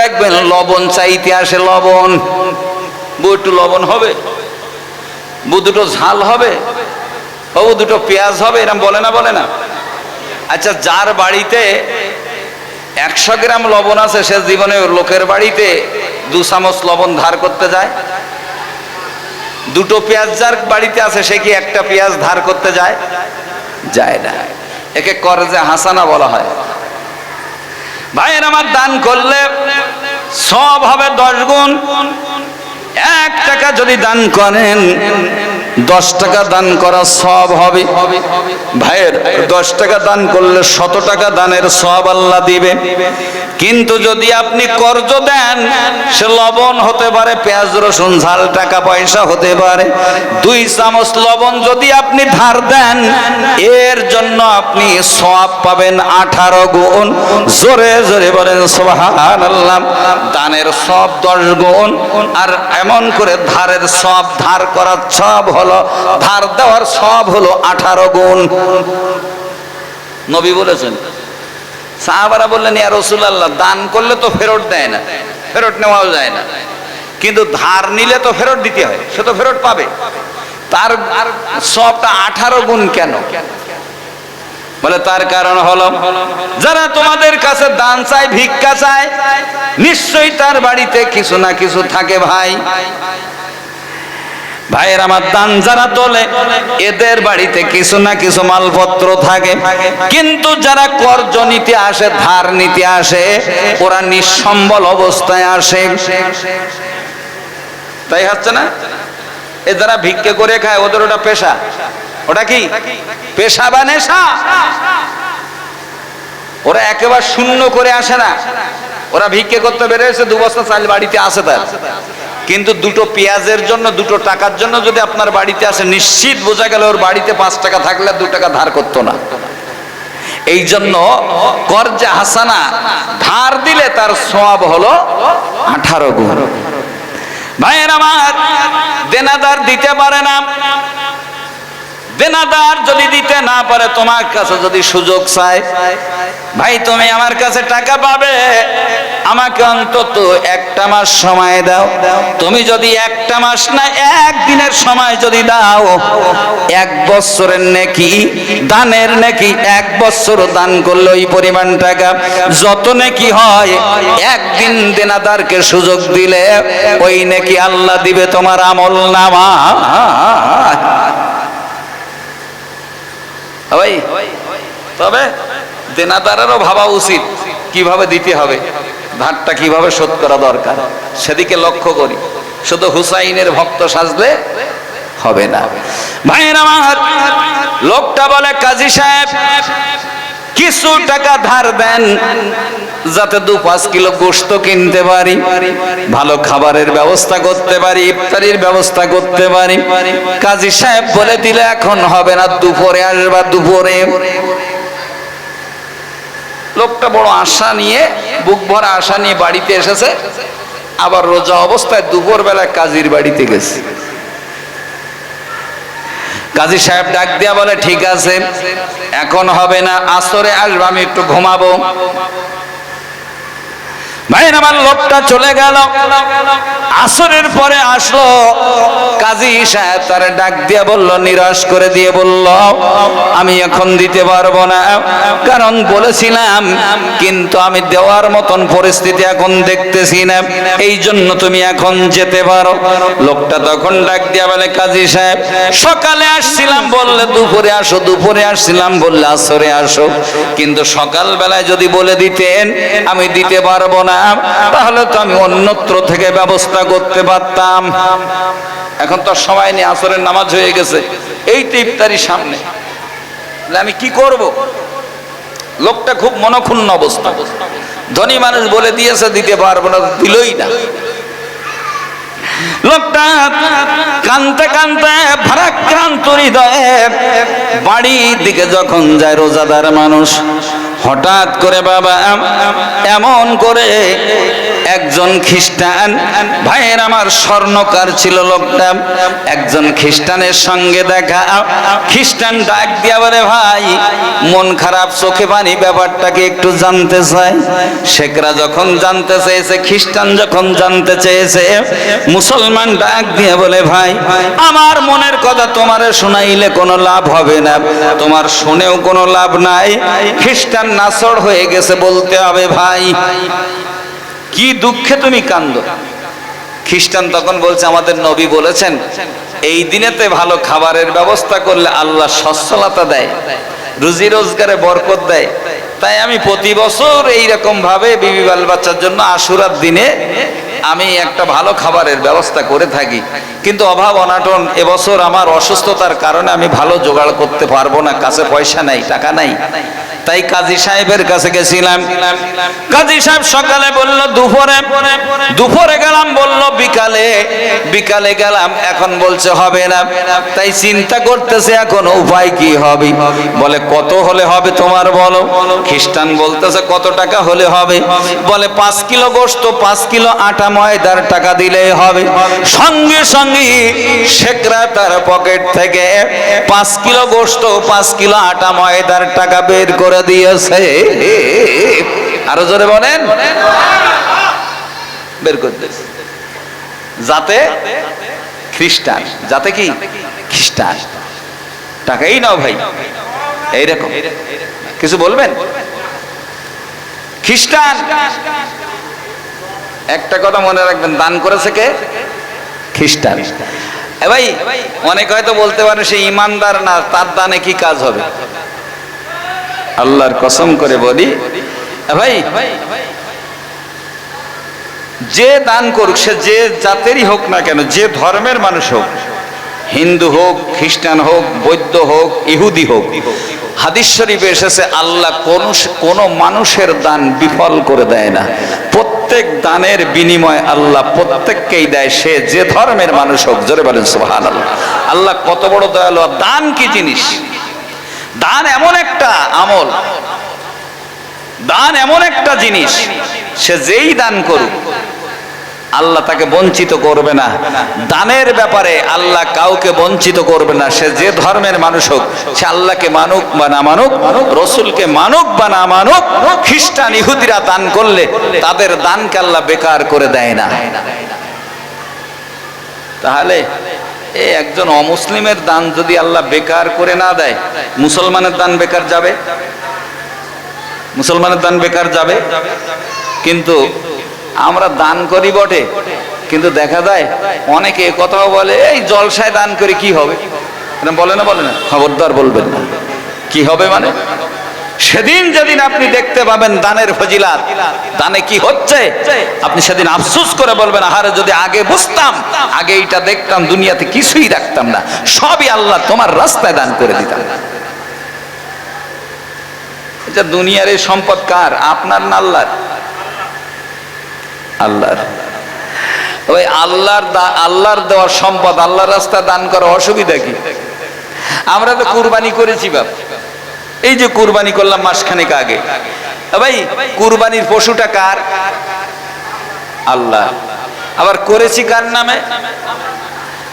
দেখবেন লবণ চাইতে আসে লবণ। বউ লবণ হবে। বউ দুটো ঝাল হবে। ও দুটো পেঁয়াজ হবে, এরম বলে না বলে না? আচ্ছা যার বাড়িতে একশো গ্রাম লবণ আছে, সে জীবনে লোকের বাড়িতে দু চামচ লবণ ধার করতে যায়। দুটো পেঁয়াজ যার বাড়িতে আছে, সে কি একটা পেঁয়াজ ধার করতে যায়? যায় না। একে করজে হাসানা বলা হয়। ভাইয়ের আমার দান করলে সব হবে দশ গুণ। এক টাকা যদি দান করেন, দশ টাকা দান করা সব হবে। ভাইয়ের, দশ টাকা দান করলে শত টাকা দানের সব আল্লাহ দিবে। কিন্তু যদি আপনি কর্জ দেন, সে লবণ হতে পারে, পেঁয়াজ, রসুন, ঝাল, টাকা পয়সা হতে পারে। দুই চামচ লবণ যদি আপনি ধার দেন, এর জন্য আপনি সব পাবেন আঠারো গুণ। জোরে জোরে বলেন সোহান দানের সব দশ গুণ। আর এমন করে ধারের সব ধার করার সব হলো, ধার দেওয়ার সব হলো আঠারো গুণ। নবী বলেছেন সাহাবারা বললেন, ইয়া রসুল আল্লাহ দান করলে তো ফেরত দেয় না, ফেরত নেওয়াও যায় না। কিন্তু ধার নিলে তো ফেরত দিতে হয়, সে তো ফেরত পাবে। তার আর সবটা আঠারো গুণ কেন? বলে, তার কারণ হলো, যারা তোমাদের কাছে দান চায়, ভিক্ষা চায়, নিশ্চয়ই তার বাড়িতে কিছু না কিছু থাকে ভাই। ভাইয়ের আমার দান যারা তোলে, এদের বাড়িতে কিছু না কিছু মালপত্র থাকে। কিন্তু যারা কর্জ নিতে আসে, ধার নিতে আসে, ওরা নিঃসম্বল অবস্থায় আসে। তাই হচ্ছে না? এ যারা ভিক্ষে করে খায়, ওদের ওটা পেশা। ওটা কি? পেশা বা নেশা? ওরা একেবারে শূন্য করে আসে না। ওরা ভিক্ষে করতে বেরোয়েছে দু বস্তা চাল বাড়িতে আসে তার। কিন্তু দুটো পেঁয়াজের জন্য, দুটো টাকার জন্য যদি আপনার বাড়িতে আসে, নিশ্চিত বোঝা গেল ওর বাড়িতে পাঁচ টাকা থাকলে দু টাকা ধার করতো না। এই জন্য কর্জা হাসানা ধার দিলে তার সব হলো আঠারো গুণ। ভাইয়ের আমার, দেনাদার দিতে পারে না। দেনাদার যদি দিতে না পারে, তোমার কাছে যদি সুযোগ চায়, ভাই তুমি আমার কাছে টাকা পাবে। আমাকে অন্তত একটা মাস সময় দাও। তুমি যদি একটা মাস না একদিনের সময় যদি দাও। এক বছরের নেকি, দানের নেকি, এক বছর দান করলে ওই পরিমাণ টাকা। যত নেকি হয়, একদিন দেনাদারকে সুযোগ দিলে ওই নেকি আল্লাহ দিবে তোমার আমল নামা। ভাই, তবে দেনাদারেরও ভাবা উচিত, কীভাবে দিতে হবে। ধারটা কীভাবে শোধ করা দরকার? সেদিকে লক্ষ্য করি। শুধু হুসাইনের ভক্ত সাজলে হবে না। ভাইয়ের আমার, লোকটা বলে, কাজী সাহেব, কিছু টাকা ধার দেন, যাতে দু পাঁচ কিলো গোস্ত কিনতে পারি, ভালো খাবারের ব্যবস্থা করতে পারি, ইফতারির ব্যবস্থা করতে পারি। কাজী সাহেব বলে দিলে এখন হবে না, দুপুরে আসবা, দুপুরে লোকটা বড় আশা নিয়ে, বুক ভরা আশা নিয়ে বাড়িতে এসেছে। আবার রোজা অবস্থায় দুপুর বেলায় কাজীর বাড়িতে গেছে। কাজী সাহেব ডাক দিয়া বলে, ঠিক আছে, এখন হবে না, আসরে আসব, আমি একটু ঘুমাবো। ভাইয়ের আমার লোকটা চলে গেল। আসরের পরে আসলো। কাজী সাহেব তার ডাক দিয়ে বলল নিরাশ করে দিয়ে বলল, আমি এখন দিতে পারব না। কারণ বলেছিলাম, কিন্তু আমি দেওয়ার মতন পরিস্থিতি এখন দেখতেছি না। এই জন্য তুমি এখন যেতে পারো। লোকটা তখন ডাক দিয়া বলে, কাজী সাহেব, সকালে আসছিলাম বললে, দুপুরে আসো, দুপুরে আসছিলাম বললে, আসরে আসো। কিন্তু সকাল বেলায় যদি বলে দিতেন, আমি দিতে পারব না। তাহলে তো আমি অন্যত্র থেকে ব্যবস্থা করতে পারতাম। এখন তো সময় নেই, আসরের নামাজ হয়ে গেছে। এই তো ইফতারির সামনে। আমি কি করব? লোকটা খুব মনক্ষুণ্ণ অবস্থা। ধনী মানুষ বলে দিয়েছে, দিতে পারব না দিলই না। লোকটা কানতে কানতে, ভারাক্রান্ত হৃদয়ে বাড়ির দিকে যখন যায় রোজাদার মানুষ হঠাৎ করে বাবা এমন করে একজন খ্রিস্টান, ভাইয়ের আমার স্বর্ণকার ছিল লোকটা, একজন খ্রিস্টানের সঙ্গে দেখা, খ্রিস্টান ডাক দিয়া বলে, ভাই, মন খারাপ, চোখে পানি, ব্যাপারটাকে একটু জানতে চায় শেখরা যখন জানতে চেয়েছে, খ্রিস্টান যখন জানতে চেয়েছে, মুসলমান ডাক দিয়ে বলে, ভাই, আমার মনের কথা তোমারে শোনাইলে কোনো লাভ হবে না। তোমার শুনেও কোনো লাভ নাই। খ্রিস্টান নাসর হয়ে গেছে বলতে হবে ভাই। কি দুঃখে তুমি কান্দ। খ্রিস্টান তখন বলছে, আমাদের নবী বলেছেন, এই দিনেতে ভালো খাবারের ব্যবস্থা করলে আল্লাহ সচ্ছলতা দেয়, রুজি রোজগারে বরকত দেয়। তাই আমি প্রতি বছর এইরকম ভাবে বিবি বাল বাচ্চার জন্য আশুরার দিনে আমি একটা ভালো খাবারের ব্যবস্থা করে থাকি। কিন্তু অভাব, অনাটন, এবছর আমার অসুস্থতার কারণে আমি ভালো জোগাড় করতে পারব না, কাছে পয়সা নাই, টাকা নাই। তাই কাজী সাহেবের কাছে গেছিলাম। কাজী সাহেব সকালে বলল, দুপুরে? দুপুরে গেলাম, বলল, বিকালে। বিকালে গেলাম, এখন বলছে, হবে না। তাই চিন্তা করতেছে, এখন উপায় কি হবে? বলে, কত হলে হবে তোমার বলো। খ্রিস্টান বলতেছে, কত টাকা হলে হবে? বলে, পাঁচ কিলো গোস্ত পাঁচ কিলো আটা ময়দার টাকা দিলেই হবে। সঙ্গে সঙ্গে শেখরা তার পকেট থেকে পাঁচ কিলো গোস্ত পাঁচ কিলো আটা ময়দার টাকা বের করে দিয়েছে। আরও জোরে বলেন। বের করে দিয়েছে যাতে খ্রিস্টান, যাতে কি? খ্রিস্টান। টাকাই নাও ভাই। এইরকম। কিছু বলবেন? খ্রিস্টান। একটা কথা মনে রাখবেন, দান করেছে কে? খ্রিস্টান। এ ভাই, অনেক হয়তো বলতে পারে সে ইমানদার না, তার দানে কি কাজ হবে? আল্লাহর কসম করে বলি। ভাই, যে দান করুক, সে যে জাতেরই হোক না কেন, যে ধর্মের মানুষ হোক, হিন্দু হোক, খ্রিস্টান হোক, বৌদ্ধ হোক, ইহুদি হোক, হাদিস শরীফে এসেছে, আল্লাহ কোন কোন মানুষের দান বিফল করে দেয় না। প্রত্যেক দানের বিনিময় আল্লাহ প্রত্যেককেই দেয়, সে যে ধর্মের মানুষ হোক, জোরে বলেন সুবহান আল্লাহ কত বড় দয়ালু দান কি জিনিস? দান এমন একটা আমল। দান এমন একটা জিনিস, সে যেই দান করুক, আল্লাহ তাকে বঞ্চিত করবে না। দানের ব্যাপারে আল্লাহ কাউকে বঞ্চিত করবে না। সে যে ধর্মের মানুষ হোক, সে আল্লাহকে মানুক বা না মানুক, রসুলকে মানুক বা না মানুক, খ্রিস্টান ইহুদিরা দান করলে তাদের দানকে আল্লাহ বেকার করে দেয় না। তাহলে একজন অমুসলিমের দান যদি আল্লাহ বেকার করে না দেয়, মুসলমানের দান বেকার যাবে? মুসলমানের দান বেকার যাবে? কিন্তু আমরা দান করি বটে, কিন্তু দেখা যায় অনেকে কথাও বলে, এই জলসায় দান করে কি হবে? বলে না বলে না, খবরদার বলবেন না। কি হবে মানে? সেদিন যেদিন আপনি দেখতে পাবেন দানের ফজিলাত, দানে কি হচ্ছে? আপনি সেদিন আফসোস করে বলবেন, আহারে যদি আগে বুঝতাম, আগে এইটা দেখতাম, দুনিয়াতে কিছুই রাখতাম না। সবই আল্লাহ তোমার রাস্তায় দান করে দিতাম এটা দুনিয়ার এই সম্পদ কার? আপনার না আল্লাহর? আল্লাহর। ওই আল্লাহর আল্লাহর দেওয়ার সম্পদ আল্লাহর রাস্তা দান করা অসুবিধা কি? আমরা তো কুরবানি করেছি বাপ। এই যে কুরবানি করলাম মাসখানেক আগে। ভাই, কুরবানির পশুটা কার? আল্লাহ। আবার করেছি কার নামে?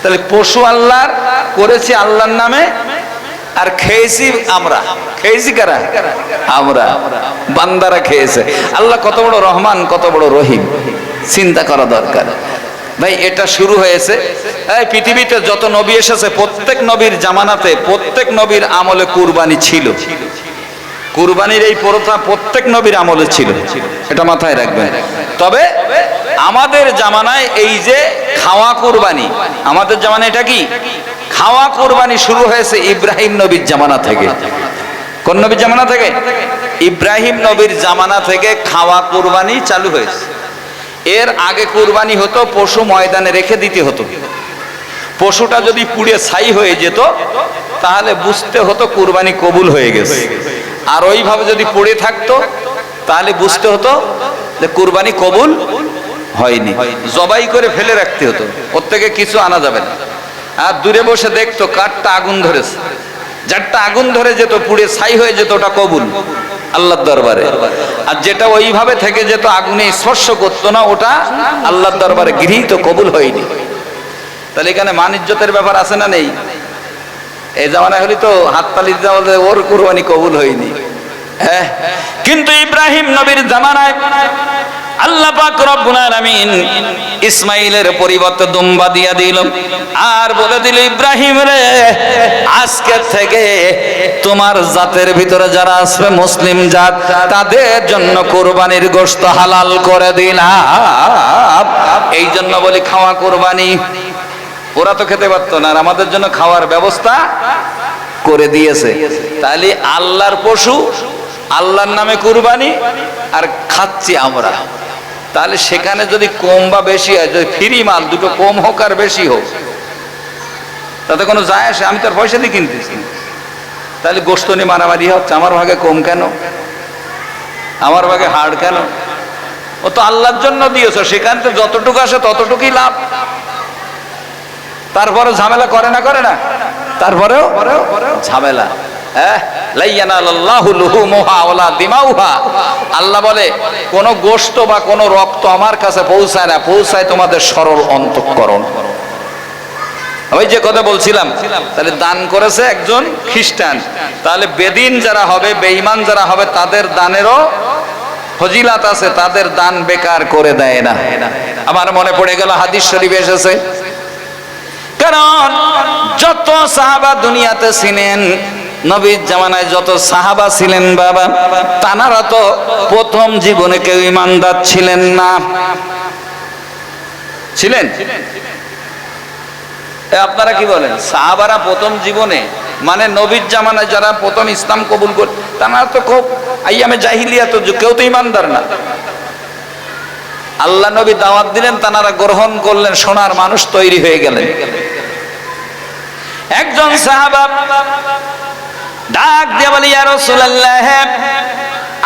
তাহলে পশু আল্লাহর, করেছি আল্লাহর নামে? আর খেয়েছি আমরা। খেয়েছি কারা? আমরা। বান্দারা খেয়েছে। আল্লাহ কত বড় রহমান, কত বড় রহিম। চিন্তা করা দরকার। ভাই, এটা শুরু হয়েছে। এই পৃথিবীতে যত নবী এসেছে, প্রত্যেক নবীর জামানাতে, প্রত্যেক নবীর আমলে কুরবানি ছিল। কুরবানির এই প্রথা প্রত্যেক নবীর আমলে ছিল। এটা মাথায় রাখবেন। তবে আমাদের জামানায় এই যে খাওয়া কুরবানি, আমাদের জামানায় এটা কি? খাওয়া কুরবানি শুরু হয়েছে ইব্রাহিম নবীর জামানা থেকে। কোন নবীর জামানা থেকে? ইব্রাহিম নবীর জামানা থেকে খাওয়া কুরবানি চালু হয়েছে। এর আগে কুরবানি হতো, পশু ময়দানে রেখে দিতে হতো। পশুটা যদি পুড়ে ছাই হয়ে যেত, তাহলে বুঝতে হতো কুরবানি কবুল হয়ে গেছে। আর ওইভাবে যদি পড়ে থাকতো, তাহলে বুঝতে হতো যে কুরবানি কবুল হয়নি। জবাই করে ফেলে রাখতে হতো, ওর থেকে কিছু আনা যাবে না। আর দূরে বসে দেখতো, কাঠটা আগুন ধরেছে। যারটা আগুন ধরে যেত, পুড়ে ছাই হয়ে যেত, ওটা কবুল। আল্লাহর দরবারে। আর যেটা ওইভাবে থেকে যেত আগুনে স্পর্শ করতো না, ওটা আল্লাহর দরবারে গৃহীত, কবুল হয়নি। তাহলে এখানে মানিজ্যতের ব্যাপার আছে না নেই? এই জামানায় হলি তো হাততালি দিতে ওর কুরবানি কবুল হয়নি। হ্যাঁ? কিন্তু ইব্রাহিম নবীর জামানায় আল্লাহ পাক রব্বুল আলামিন ইসমাইলের পরিবর্তে দুম্বা দিয়া দিল। আর বলে দিল, ইব্রাহিম রে, আজকে থেকে তোমার জাতের ভিতরে যারা আসবে মুসলিম জাত, তাদের জন্য কোরবানির গোশত হালাল করে দিলাম। এই জন্য বলি, খাওয়া কোরবানি। ওরা তো খেতে পারতো না, আর আমাদের জন্য খাওয়ার ব্যবস্থা করে দিয়েছে। তাহলে আল্লাহর পশু, আল্লাহর নামে কুরবানি, আর খাচ্ছি আমরা। তাহলে সেখানে যদি কম বা বেশি হয়, যদি ফ্রি মাল, দুটো কম হোক আর বেশি হোক, তাতে কোনো যায় আসে? আমি তার পয়সা দিয়ে কিনতেছি তাহলে গোস্ত নিয়ে মারামারি হচ্ছে, আমার ভাগে কম কেন? আমার ভাগে হাড় কেন? ও তো আল্লাহর জন্য দিয়েছ, সেখান থেকে যতটুকু আসে ততটুকুই লাভ। তারপরে ঝামেলা করে না করে না। তারপরেও ঝামেলা। আল্লাহ বলে, কোন গোস্ত বা কোন রক্ত আমার কাছে পৌঁছায় না, পৌঁছায় তোমাদের সরল অন্তঃকরণ। ওই যে কথা বলছিলাম, তাহলে দান করেছে একজন খ্রিস্টান। তাহলে বেদিন যারা হবে, বেঈমান যারা হবে, তাদের দানেরও ফজিলাত আছে, তাদের দান বেকার করে দেয় না। আমার মনে পড়ে গেল, হাদিস শরীফ এসেছে। কারণ যত সাহাবা দুনিয়াতে ছিলেন নবীর জামানায় যত সাহাবা ছিলেন বাবা, তানারা তো প্রথম জীবনে কেউ ইমানদার ছিলেন না। ছিলেন? আপনারা কি বলেন? সাহাবারা প্রথম জীবনে মানে নবীর জামানায় যারা প্রথম ইসলাম কবুল করে তারা তো খুব আইয়ামে জাহিলিয়া তো কেউ তো ইমানদার না। আল্লাহ নবী দাওয়াত দিলেন, তানারা গ্রহণ করলেন, সোনার মানুষ তৈরি হয়ে গেলেন। একজন সাহাবা ডাক দিয়া বলি ইয়া রাসূলুল্লাহ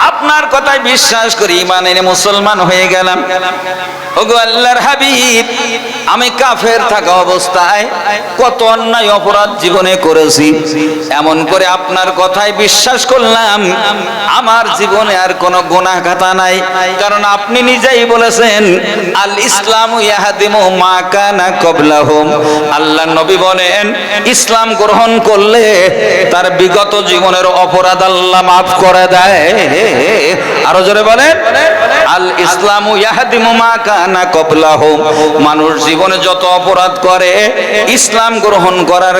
আপনার কথায় বিশ্বাস করি ইমান এনে মুসলমান হয়ে গেলাম। ওগো আল্লাহর হাবিব, আমি কাফের থাকা অবস্থায় কত অন্যায় অপরাধ জীবনে করেছি। এমন করে আপনার কথায় বিশ্বাস করলাম, আমার জীবনে আর কোনো গুনাহ খাতা নাই। কারণ আপনি নিজেই বলেছেন, আল ইসলাম ইয়াহাদিমু মা কানা কবলাহুম আল্লাহ নবী বলেন, ইসলাম গ্রহণ করলে তার বিগত জীবনের অপরাধ আল্লাহ মাফ করে দেয়। আরও জোরে বলেন, আল ইসলামু ইয়াহদিমু মা কানা কবলাহুম মানুষ জীবনে যত অপরাধ করে, ইসলাম গ্রহণ করার